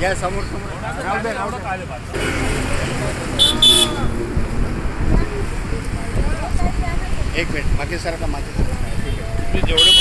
या समोर समोर. एक मिनिट मागे सर का मागे जेवढे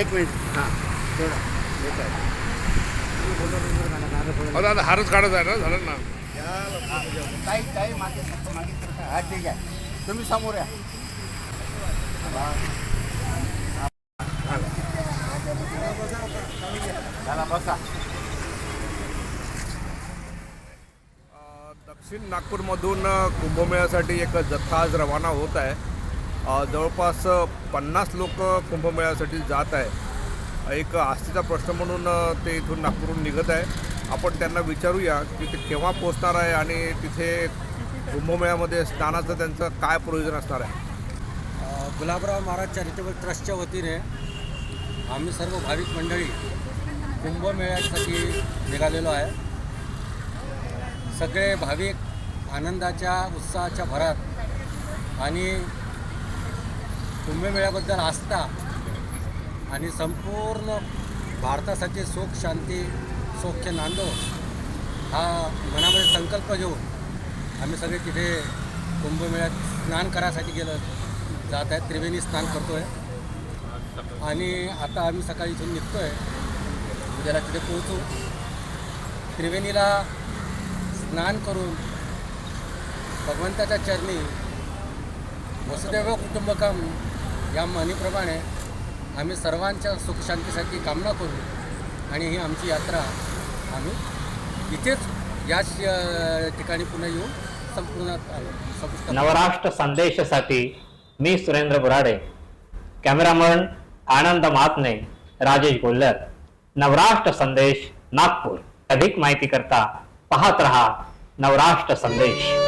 एक मिनिट. हां. थोडा आहे हो दादा हारच काढत आहे ना झालं ना. काही काही मागे सरका, मागे सरका. हा ठीक आहे. तुम्ही समोर या. चला बसा. दक्षिण नागपूरमधून कुंभमेळ्यासाठी एक जत्था आज रवाना होत आहे. जवळपास पन्नास लोक कुंभमेळ्यासाठी जात आहे. एक आस्थेचा प्रश्न म्हणून ते इथून नागपूरहून निघत आहे. आपण त्यांना विचारूया की ते केव्हा पोचणार आहे आणि तिथे कुंभमेळ्यामध्ये स्नानाचं त्यांचं काय प्रयोजन असणार आहे? गुलाबराव महाराज चॅरिटेबल ट्रस्टच्या वतीने आम्ही सर्व भाविक मंडळी कुंभमेळ्यासाठी निघालेलो आहे. सगळे भाविक आनंदाच्या उत्साहाच्या भरात आणि कुंभमेळ्याबद्दल आस्था आणि संपूर्ण भारतासाठी सुख शांती सौख्य नांदो हा मनामध्ये संकल्प घेऊन आम्ही सगळे तिथे कुंभमेळ्यात स्नान करायसाठी गेलो. जात आहे त्रिवेणी स्नान करतो आहे आणि आता आम्ही सकाळी इथून निघतो आहे उद्याला तिथे पोहोचू. त्रिवेणीला स्नान करून भगवंताच्या चरणी वसुदेव कुटुंबकम या म्हणीप्रमाणे आम्ही सर्वांच्या सुखशांतीसाठी कामना करू आणि ही आमची यात्रा आम्ही इथेच याच ठिकाणी पुन्हा येऊन संपूर्ण नवराष्ट्र संदेशासाठी मी सुरेंद्र बुराडे कॅमेरामन आनंद महात्मे राजेश गोल्लर. नवराष्ट्र संदेश नागपूर. अधिक माहिती करता पाहत रहा नवराष्ट्र संदेश.